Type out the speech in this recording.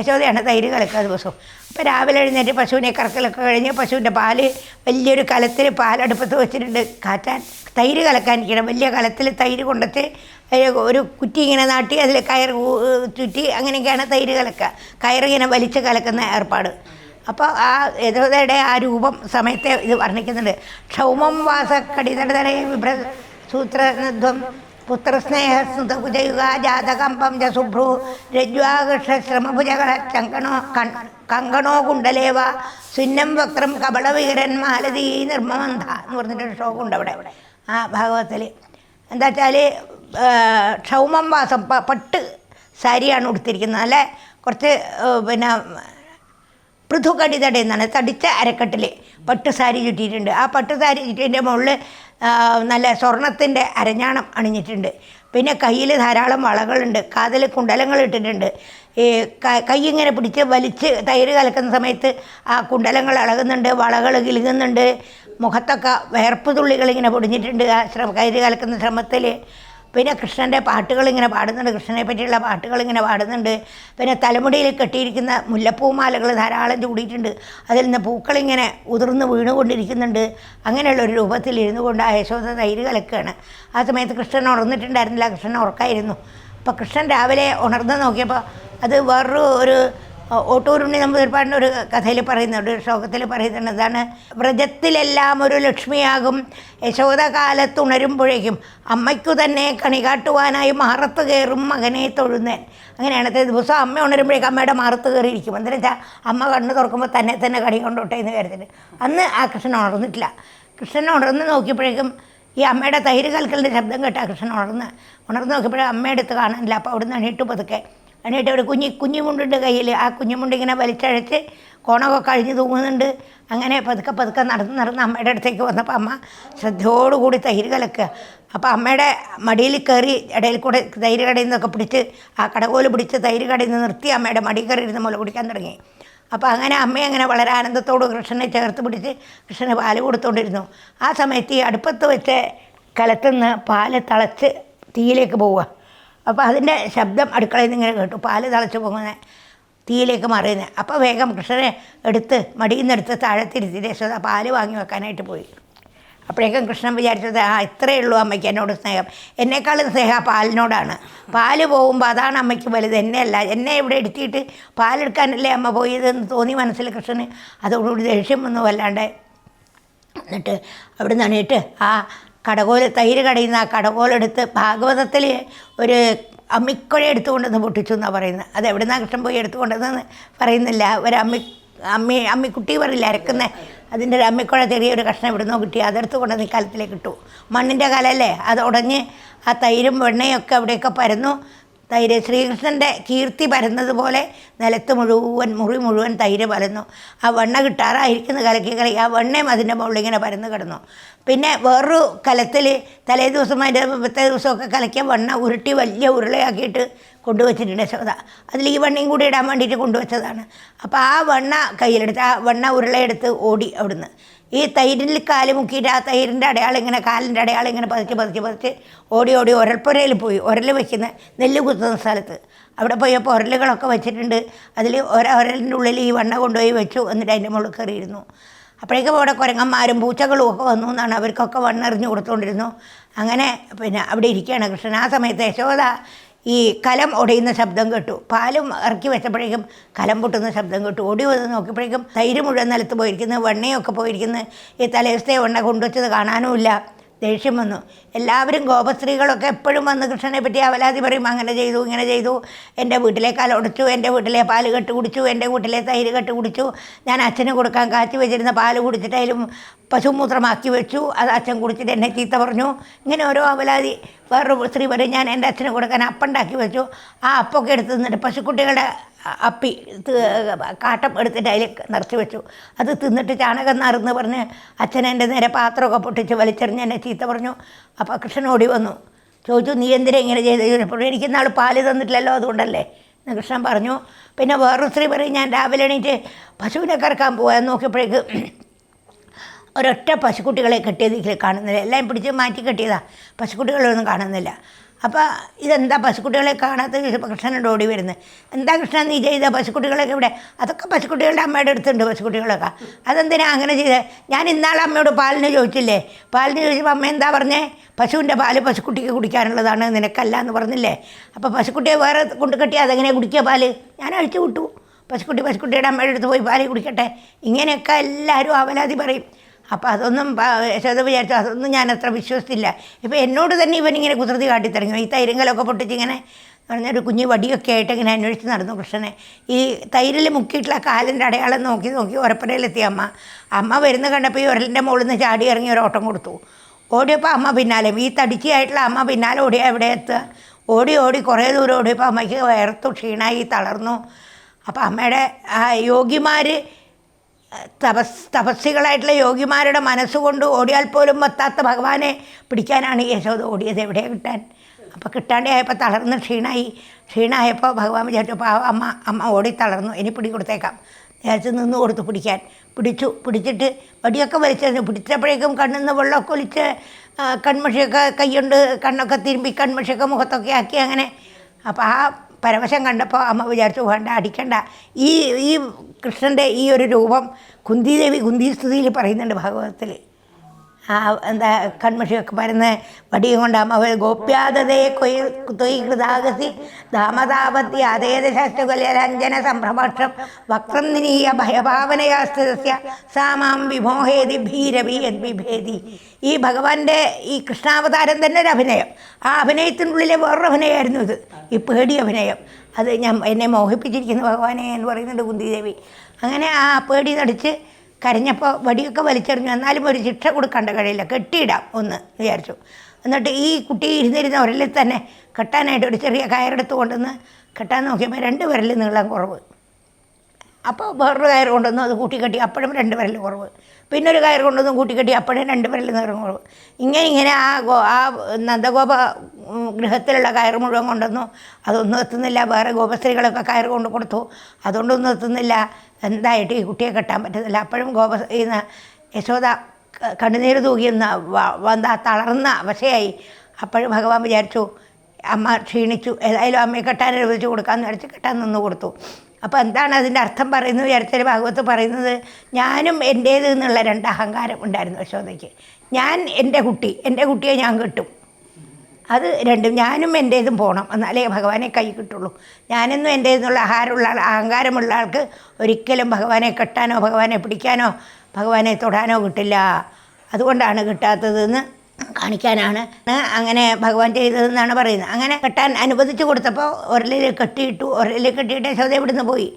യശോദയാണ് തൈര് കലക്കുക ദിവസവും. അപ്പോൾ രാവിലെ എഴുന്നേറ്റ് പശുവിനെ കറക്കലൊക്കെ കഴിഞ്ഞ് പശുവിന്റെ പാൽ വലിയൊരു കലത്തിൽ പാലടുപ്പത്ത് വെച്ചിട്ടുണ്ട്. കാറ്റാൻ തൈര് കലക്കാനിരിക്കണം വലിയ കലത്തിൽ തൈര് കൊണ്ടിട്ട് ഒരു കുറ്റി ഇങ്ങനെ നാട്ടി അതിൽ കയർ ചുറ്റി അങ്ങനെയൊക്കെയാണ് തൈര് കലക്കുക. കയറിങ്ങനെ വലിച്ച് കലക്കുന്ന ഏർപ്പാട്. അപ്പോൾ ആ യഥോദയുടെ ആ രൂപം സമയത്തെ ഇത് വർണിക്കുന്നുണ്ട്. ക്ഷൗമം വാസ കടിതടതരെ വിഭ്ര പുത്രസ്നേഹ സ്നുതകുജയുഗ ജാതകമ്പം ജസുഭ്രു ചങ്കണോ കങ്കണോ കുണ്ടലേവ. സുന്നം വക്രം കപടവീരൻ മാലതി നിർമ്മമന്ധ എന്ന് പറഞ്ഞിട്ടൊരു ശ്ലോകമുണ്ട് അവിടെ. ആ ഭാഗവത്തിൽ എന്താ വെച്ചാൽ ക്ഷൗമം വാസം പട്ട് സാരിയാണ് ഉടുത്തിരിക്കുന്നത്. അല്ലേ കുറച്ച് പിന്നെ പൃഥുകടിതട എന്നാണ്. തടിച്ച അരക്കെട്ടിൽ പട്ടുസാരി ചുറ്റിയിട്ടുണ്ട്. ആ പട്ടുസാരി ചുറ്റിന്റെ മുകളിൽ നല്ല സ്വർണത്തിന്റെ അരഞ്ഞാണം അണിഞ്ഞിട്ടുണ്ട്. പിന്നെ കയ്യിൽ ധാരാളം വളകളുണ്ട്. കാതിൽ കുണ്ടലങ്ങൾ ഇട്ടിട്ടുണ്ട്. ഈ കൈ ഇങ്ങനെ പിടിച്ച് വലിച്ച് തൈര് കലക്കുന്ന സമയത്ത് ആ കുണ്ടലങ്ങൾ ഇളകുന്നുണ്ട് വളകൾ കിലുങ്ങുന്നുണ്ട് മുഖത്തൊക്കെ വേർപ്പ് തുള്ളികൾ ഇങ്ങനെ പൊടിഞ്ഞിട്ടുണ്ട് ആ ശ്രമ കൈര് കലക്കുന്ന ശ്രമത്തിൽ പിന്നെ കൃഷ്ണന്റെ പാട്ടുകൾ ഇങ്ങനെ പാടുന്നുണ്ട്. കൃഷ്ണനെ പറ്റിയുള്ള പാട്ടുകൾ ഇങ്ങനെ പാടുന്നുണ്ട്. പിന്നെ തലമുടിയിൽ കെട്ടിയിരിക്കുന്ന മുല്ലപ്പൂമാലകൾ ധാരാളം ചൂടിയിട്ടുണ്ട്. അതിൽ നിന്ന് പൂക്കളിങ്ങനെ ഉതിർന്ന് വീണുകൊണ്ടിരിക്കുന്നുണ്ട്. അങ്ങനെയുള്ള ഒരു രൂപത്തിൽ ഇരുന്നു കൊണ്ട് ആ യശോദ തൈര് കലക്കുകയാണ്. ആ സമയത്ത് കൃഷ്ണൻ ഉണർന്നിട്ടുണ്ടായിരുന്നില്ല. കൃഷ്ണൻ ഉറക്കായിരുന്നു. അപ്പോൾ കൃഷ്ണൻ രാവിലെ ഉണർന്ന് നോക്കിയപ്പോൾ അത് വേറൊരു ഒരു ഓട്ടൂരുണ്ണി നമ്പൂതിരിപ്പാടിന്റെ ഒരു കഥയിൽ പറയുന്നുണ്ട് ഒരു ശ്ലോകത്തിൽ പറയുന്നുണ്ട്. എന്താണ്? വ്രജത്തിലെല്ലാം ഒരു ലക്ഷ്മിയാകും. യശോദകാലത്തുണരുമ്പോഴേക്കും അമ്മയ്ക്കു തന്നെ കണി കാട്ടുവാനായി മാറത്ത് കയറും മകനെ തൊഴുന്നേൻ. അങ്ങനെയാണ് അതായത് ദിവസം അമ്മ ഉണരുമ്പോഴേക്കും അമ്മയുടെ മാറത്ത് കയറിയിരിക്കും. എന്താ വെച്ചാൽ അമ്മ കണ്ണ് തുറക്കുമ്പോൾ തന്നെ തന്നെ കണി കൊണ്ടോട്ടെ എന്ന് കരുതിട്ട് അന്ന് ആ കൃഷ്ണൻ ഉണർന്നിട്ടില്ല. കൃഷ്ണൻ ഉണർന്ന് നോക്കിയപ്പോഴേക്കും ഈ അമ്മയുടെ തൈര് കൽക്കലിന്റെ ശബ്ദം കേട്ടാ കൃഷ്ണൻ ഉണർന്ന്. ഉണർന്ന് നോക്കിയപ്പോഴും അമ്മയുടെ അടുത്ത് കാണാനില്ല. അപ്പോൾ അവിടുന്ന് എണീട്ട് പതുക്കെ എന്നിട്ട് ഒരു കുഞ്ഞി കുഞ്ഞുമുണ്ടുണ്ട് കയ്യിൽ ആ കുഞ്ഞുമുണ്ട് ഇങ്ങനെ വലിച്ചഴച്ച് കോണൊക്കെ കഴിഞ്ഞ് തൂങ്ങുന്നുണ്ട്. അങ്ങനെ പതുക്കെ പതുക്കെ നടന്ന് നടന്ന് അമ്മയുടെ അടുത്തേക്ക് വന്നപ്പോൾ അമ്മ ശ്രദ്ധയോടുകൂടി തൈര് കലക്കുക. അപ്പോൾ അമ്മയുടെ മടിയിൽ കയറി ഇടയിൽ കൂടെ തൈര് കടയിൽ നിന്നൊക്കെ പിടിച്ച് ആ കടകോൽ പിടിച്ച് തൈര് കടയിൽ നിന്ന് നിർത്തി അമ്മയുടെ മടി കയറി ഇരുന്ന് മുല കുടിക്കാൻ തുടങ്ങി. അപ്പോൾ അങ്ങനെ അമ്മ അങ്ങനെ വളരെ ആനന്ദത്തോട് കൃഷ്ണനെ ചേർത്ത് പിടിച്ച് കൃഷ്ണന് പാൽ കൊടുത്തുകൊണ്ടിരുന്നു ആ സമയത്ത് ഈ അടുപ്പത്ത് വെച്ച് കലത്തുനിന്ന് പാൽ തിളച്ച് തീയിലേക്ക് പോവുക. അപ്പോൾ അതിന്റെ ശബ്ദം അടുക്കളയിൽ നിന്ന് ഇങ്ങനെ കേട്ടു. പാൽ തിളച്ച് പോകുന്നത് തീയിലേക്ക് മറിയുന്നത് അപ്പോൾ വേഗം കൃഷ്ണനെ എടുത്ത് മടിയിൽ നിന്നെടുത്ത് താഴത്തിരുത്തി യശോദ പാൽ വാങ്ങി വെക്കാനായിട്ട് പോയി. അപ്പോഴേക്കും കൃഷ്ണൻ വിചാരിച്ചത് ആ ഇത്രയേ ഉള്ളൂ അമ്മയ്ക്ക് എന്നോട് സ്നേഹം. എന്നെക്കാളും സ്നേഹം ആ പാലിനോടാണ്. പാൽ പോകുമ്പോൾ അതാണ് അമ്മയ്ക്ക് വലുത്. എന്നെയല്ല എന്നെ ഇവിടെ എടുത്തിട്ട് പാലെടുക്കാനല്ലേ അമ്മ പോയതെന്ന് തോന്നി മനസ്സിൽ കൃഷ്ണന്. അതോടുകൂടി ദേഷ്യം വന്നു വല്ലാണ്ട്. എന്നിട്ട് അവിടെ നിന്ന് എണീറ്റ് ആ കടകോൽ തൈര് കടയുന്ന ആ കടകോലെടുത്ത് ഭാഗവതത്തിൽ ഒരു അമ്മിക്കുഴ എടുത്തുകൊണ്ടെന്ന് പൊട്ടിച്ചു എന്നാണ് പറയുന്നത്. അത് എവിടെ നിന്നാണ് കൃഷ്ണൻ പോയി എടുത്തുകൊണ്ടെന്ന് പറയുന്നില്ല. ഒരു അമ്മി അമ്മി അമ്മിക്കുട്ടി പറയില്ല അരക്കുന്ന അതിന്റെ ഒരു അമ്മിക്കുഴ ചെറിയൊരു കഷ്ണം എവിടുന്നോ കിട്ടി. അതെടുത്ത് കൊണ്ടുവന്ന് കാലത്തിലേക്ക് ഇട്ടു. മണ്ണിന്റെ കലല്ലേ? അത് ഉടഞ്ഞ് ആ തൈരും വെണ്ണയും ഒക്കെ അവിടെയൊക്കെ പരന്നു. തൈര്. ശ്രീകൃഷ്ണന്റെ കീർത്തി പരന്നതുപോലെ നിലത്ത് മുഴുവൻ മുറി മുഴുവൻ തൈര് പരന്നു. ആ വെണ്ണ കിട്ടാറായിരിക്കുന്ന കലക്കി കലക്കി. ആ വെണ്ണയും അതിന്റെ മുകളിൽ ഇങ്ങനെ പരന്ന് കിടന്നു. പിന്നെ വേറൊരു കലത്തിൽ തലേ ദിവസം അതിന്റെ പിറ്റേ ദിവസമൊക്കെ കലക്കിയ വെണ്ണ ഉരുട്ടി വലിയ ഉരുളയാക്കിയിട്ട് കൊണ്ടുവച്ചിട്ടുണ്ട് യശോദ അതിൽ ഈ വെണ്ണയും കൂടി ഇടാൻ വേണ്ടിയിട്ട് കൊണ്ടുവച്ചതാണ്. അപ്പോൾ ആ വെണ്ണ കയ്യിലെടുത്ത് ആ വെണ്ണ ഉരുളയെടുത്ത് ഓടി അവിടുന്ന്. ഈ തൈരിൽ കാൽ മുക്കിയിട്ട് ആ തൈരിന്റെ അടയാളം ഇങ്ങനെ കാലിന്റെ അടയാളം ഇങ്ങനെ പതിച്ച് പതിച്ച് പതിച്ച് ഓടി ഓടി ഉരൽപ്പുരയിൽ പോയി. ഉരൽ വെക്കുന്ന നെല്ല് കുത്തുന്ന സ്ഥലത്ത്. അവിടെ പോയപ്പോൾ ഉരലുകളൊക്കെ വെച്ചിട്ടുണ്ട്. അതിൽ ഒരലിന്റെ ഉള്ളിൽ ഈ വണ്ണ കൊണ്ടുപോയി വെച്ചു എന്നിട്ട് അതിന്റെ മുകളിൽ കയറിയിരുന്നു. അപ്പോഴേക്കും അവിടെ കുരങ്ങന്മാരും പൂച്ചകളും ഒക്കെ വന്നു എന്നാണ് അവർക്കൊക്കെ വണ്ണെറിഞ്ഞ് കൊടുത്തുകൊണ്ടിരുന്നു. അങ്ങനെ പിന്നെ അവിടെ ഇരിക്കുകയാണ് കൃഷ്ണൻ. ആ സമയത്ത് യശോദ ഈ കലം ഒടയുന്ന ശബ്ദം കേട്ടു. പാലും ഇറക്കി വെച്ചപ്പോഴേക്കും കലം പൊട്ടുന്ന ശബ്ദം കേട്ടു. ഓടി വന്ന് നോക്കിയപ്പോഴേക്കും തൈര് മുഴുവൻ നിലത്ത് പോയിരിക്കുന്നു വെണ്ണയൊക്കെ പോയിരിക്കുന്നു. ഈ തലേ ദിവസത്തെ വെണ്ണ കൊണ്ടുവച്ചത് കാണാനുമില്ല. ദേഷ്യം വന്നു. എല്ലാവരും ഗോപസ്ത്രീകളൊക്കെ എപ്പോഴും വന്ന് കൃഷ്ണനെ പറ്റി അവലാതി പറയും അങ്ങനെ ചെയ്തു ഇങ്ങനെ ചെയ്തു. എന്റെ വീട്ടിലെ കലൊടച്ചു എന്റെ വീട്ടിലെ പാൽ കെട്ട് കുടിച്ചു എന്റെ വീട്ടിലെ തൈര് കെട്ട് കുടിച്ചു. ഞാൻ അച്ഛന് കൊടുക്കാൻ കാച്ചി വെച്ചിരുന്ന പാൽ കുടിച്ചിട്ട് അതിലും പശുമൂത്രമാക്കി വെച്ചു. അത് അച്ഛൻ കുടിച്ചിട്ട് എന്നെ ചീത്ത പറഞ്ഞു. ഇങ്ങനെ ഓരോ അവലാതി. വേറൊരു സ്ത്രീ പറയും ഞാൻ എന്റെ അച്ഛന് കൊടുക്കാൻ അപ്പുണ്ടാക്കി വെച്ചു. ആ അപ്പൊക്കെ എടുത്ത് നിന്നിട്ട് പശുക്കുട്ടികളുടെ അപ്പി കാട്ടം എടുത്തിട്ട് അതിൽ നിറച്ച് വെച്ചു. അത് തിന്നിട്ട് ചാണകം നിറന്ന് പറഞ്ഞ് അച്ഛൻ എന്റെ നേരെ പാത്രമൊക്കെ പൊട്ടിച്ച് വലിച്ചെറിഞ്ഞ് എന്നെ ചീത്ത പറഞ്ഞു. അപ്പോൾ കൃഷ്ണൻ ഓടി വന്നു. ചോദിച്ചു നീ എന്തിനാ ഇങ്ങനെ ചെയ്ത്? ചോദിച്ചപ്പോൾ എനിക്ക് നാൾ പാൽ തന്നിട്ടില്ലല്ലോ അതുകൊണ്ടല്ലേ? എന്ന് കൃഷ്ണൻ പറഞ്ഞു. പിന്നെ വേറൊരു സ്ത്രീ പറയും ഞാൻ രാവിലെ എണീറ്റ് പശുവിനെ കറക്കാൻ പോകാൻ നോക്കിയപ്പോഴേക്ക് ഒരൊറ്റ പശുക്കുട്ടികളെ കെട്ടിയതിൽ കാണുന്നില്ല. എല്ലാം പിടിച്ച് മാറ്റി കെട്ടിയതാണ് പശുക്കുട്ടികളൊന്നും കാണുന്നില്ല. അപ്പോൾ ഇതെന്താ പശുക്കുട്ടികളെ കാണാത്ത കൃഷ്ണനോട് ഓടി വരുന്നത്? എന്താ കൃഷ്ണൻ നീ ചെയ്ത പശുക്കുട്ടികളൊക്കെ ഇവിടെ? അതൊക്കെ പശുക്കുട്ടികളുടെ അമ്മയുടെ അടുത്തുണ്ട് പശുക്കുട്ടികളൊക്കെ. അതെന്തിനാ അങ്ങനെ ചെയ്തത് ഞാൻ ഇന്നാളെ അമ്മയോട് പാലിന് ചോദിച്ചില്ലേ? പാലിന് ചോദിച്ചപ്പോൾ അമ്മ എന്താ പറഞ്ഞേ? പശുവിന്റെ പാൽ പശുക്കുട്ടിക്ക് കുടിക്കാനുള്ളതാണ് നിനക്കല്ല എന്ന് പറഞ്ഞില്ലേ? അപ്പോൾ പശുക്കുട്ടിയെ വേറെ കൊണ്ട് കെട്ടിയാൽ അതെങ്ങനെ കുടിക്കുക പാൽ? ഞാൻ അഴിച്ചു വിട്ടു. പശുക്കുട്ടി പശുക്കുട്ടിയുടെ അമ്മയുടെ അടുത്ത് പോയി പാൽ കുടിക്കട്ടെ. ഇങ്ങനെയൊക്കെ എല്ലാവരും അവലാതി പറയും. അപ്പോൾ അതൊന്നും യശോദ വിചാരിച്ചു അതൊന്നും ഞാൻ അത്ര വിശ്വസിച്ചില്ല. ഇപ്പോൾ എന്നോട് തന്നെ ഇവൻ ഇവനിങ്ങനെ കുസൃതി കാട്ടിത്തിറങ്ങി ഈ തൈരങ്കലൊക്കെ പൊട്ടിച്ച് ഇങ്ങനെ പറഞ്ഞൊരു കുഞ്ഞു വടിയൊക്കെ ആയിട്ട് ഇങ്ങനെ അന്വേഷിച്ച് നടന്നു കൃഷ്ണനെ. ഈ തൈരിൽ മുക്കിയിട്ടുള്ള കാലിന്റെ അടയാളം നോക്കി നോക്കി ഉരപ്പരയിലെത്തിയ അമ്മ. അമ്മ വരുന്ന കണ്ടപ്പോൾ ഈ ഉരലിന്റെ മുകളിൽ നിന്ന് ചാടി ഇറങ്ങി ഒരു ഓട്ടം കൊടുത്തു. ഓടിയപ്പോൾ അമ്മ പിന്നാലെ ഈ തടിച്ചിയായിട്ടുള്ള അമ്മ പിന്നാലെ ഓടിയാൽ എവിടെ എത്തുക? ഓടി ഓടി കുറേ ദൂരം ഓടിയപ്പോൾ അമ്മയ്ക്ക് വയർത്തു ക്ഷീണമായി തളർന്നു. അപ്പോൾ അമ്മയുടെ ആ യോഗിമാർ തപസ് തപസ്സികളായിട്ടുള്ള യോഗിമാരുടെ മനസ്സുകൊണ്ട് ഓടിയാൽ പോലും എത്താത്ത ഭഗവാനെ പിടിക്കാനാണ് യശോദ ഓടിയത്. എവിടെ കിട്ടാൻ? അപ്പോൾ കിട്ടാണ്ടായപ്പോൾ തളർന്ന് ക്ഷീണായി. ക്ഷീണമായപ്പോൾ ഭഗവാൻ വിചാരിച്ചപ്പോൾ അമ്മ അമ്മ ഓടി തളർന്നു. ഇനി പിടി കൊടുത്തേക്കാം നേരത്തെ നിന്ന് കൊടുത്തു പിടിക്കാൻ. പിടിച്ചു. പിടിച്ചിട്ട് വടിയൊക്കെ വലിച്ചു പിടിച്ചപ്പോഴേക്കും കണ്ണിൽ നിന്ന് വെള്ളമൊക്കെ ഒലിച്ച് കൺമഷിയൊക്കെ കൈയുണ്ട് കണ്ണൊക്കെ തിരുമ്പി കൺമഷിയൊക്കെ മുഖത്തൊക്കെ ആക്കി അങ്ങനെ. അപ്പോൾ ആ പരവശം കണ്ടപ്പോൾ അമ്മ വിചാരിച്ചു വേണ്ട അടിക്കണ്ട. ഈ ഈ കൃഷ്ണന്റെ ഈ ഒരു രൂപം കുന്തിദേവി കുന്തി സ്തുതിയിൽ പറയുന്നുണ്ട് ഭാഗവതത്തിൽ. എന്താ കൺമഷിയൊക്കെ പരന്ന് വടിയും കൊണ്ടാകും അവൾ ഗോപ്യാതയെ കൊയിൽ തൊയ് കൃതാകസി ദാമതാപത്തി സംഭ്രമാക്ഷം വക്രം നിനീയ ഭയഭാവനയാസ്തസ്യ സാമാം വിമോഹേതി ഭീരവി യദ്വിഭേദി ഈ ഭഗവാന്റെ ഈ കൃഷ്ണാവതാരം തന്നെ ഒരു അഭിനയം. ആ അഭിനയത്തിനുള്ളിലെ വേറൊരു അഭിനയമായിരുന്നു ഇത്. ഈ പേടി അഭിനയം. അത് ഞാൻ എന്നെ മോഹിപ്പിച്ചിരിക്കുന്നു ഭഗവാനെ എന്ന് പറയുന്നുണ്ട് കുന്തിദേവി. അങ്ങനെ ആ പേടി നടിച്ച് കരഞ്ഞപ്പോൾ വടിയൊക്കെ വലിച്ചെറിഞ്ഞു. എന്നാലും ഒരു ശിക്ഷ കൊടുക്കേണ്ട കഴിയില്ല. കെട്ടിയിടാം ഒന്ന് വിചാരിച്ചു. എന്നിട്ട് ഈ കുട്ടി ഇരുന്നിരുന്ന ഉരലിൽ തന്നെ കെട്ടാനായിട്ട് ഒരു ചെറിയ കയറെടുത്ത് കൊണ്ടുവന്ന് കെട്ടാൻ നോക്കിയപ്പോൾ രണ്ട് വിരൽ നീളം കുറവ്. അപ്പോൾ വേറൊരു കയർ കൊണ്ടുവന്നു അത് കൂട്ടിക്കെട്ടി അപ്പോഴും രണ്ട് വിരൽ കുറവ്. പിന്നെ ഒരു കയർ കൊണ്ടുവന്ന് കൂട്ടിക്കെട്ടി അപ്പോഴും രണ്ട് വിരൽ നിറം കുറവ്. ഇങ്ങനെ ഇങ്ങനെ ആ ഗോ ആ നന്ദഗോപ ഗൃഹത്തിലുള്ള കയർ മുഴുവൻ കൊണ്ടുവന്നു. അതൊന്നും എത്തുന്നില്ല. വേറെ ഗോപസ്ത്രീകളൊക്കെ കയർ കൊണ്ട് കൊടുത്തു. അതുകൊണ്ടൊന്നും എത്തുന്നില്ല. എന്തായിട്ട് ഈ കുട്ടിയെ കെട്ടാൻ പറ്റുന്നില്ല. അപ്പോഴും ഗോപ യശോദ കണ്ണുനീര് തൂകിയെന്ന് വന്ന തളർന്ന അവശയായി. അപ്പോഴും ഭഗവാൻ വിചാരിച്ചു അമ്മ ക്ഷീണിച്ചു. ഏതായാലും അമ്മയെ കെട്ടാൻ അനുവദിച്ചു കൊടുക്കാമെന്ന് വിചാരിച്ച് കെട്ടാൻ നിന്ന് കൊടുത്തു. അപ്പോൾ എന്താണ് അതിന്റെ അർത്ഥം പറയുന്നത്? വിചാരിച്ചാൽ ഭാഗവത്ത് പറയുന്നത് ഞാനും എന്റേത് എന്നുള്ള രണ്ട് അഹങ്കാരം ഉണ്ടായിരുന്നു യശോദയ്ക്ക് ഞാൻ എന്റെ കുട്ടി എന്റെ കുട്ടിയെ ഞാൻ കിട്ടും. അത് രണ്ടും ഞാനും എന്റേതും പോകണം എന്നാലേ ഭഗവാനെ കൈ കിട്ടുള്ളൂ. ഞാനെന്നും എന്റേതെന്നുള്ള ആഹാരമുള്ള ആൾ അഹങ്കാരമുള്ള ആൾക്ക് ഒരിക്കലും ഭഗവാനെ കെട്ടാനോ ഭഗവാനെ പിടിക്കാനോ ഭഗവാനെ തൊടാനോ കിട്ടില്ല. അതുകൊണ്ടാണ് കിട്ടാത്തതെന്ന് കാണിക്കാനാണ്. അങ്ങനെ ഭഗവാൻ ചെയ്തതെന്നാണ് പറയുന്നത്. അങ്ങനെ കെട്ടാൻ അനുവദിച്ചു കൊടുത്തപ്പോൾ ഒരലിൽ കെട്ടിയിട്ടു ഒരലിൽ കെട്ടിയിട്ട് യശോദ ഇവിടുന്ന് പോയി?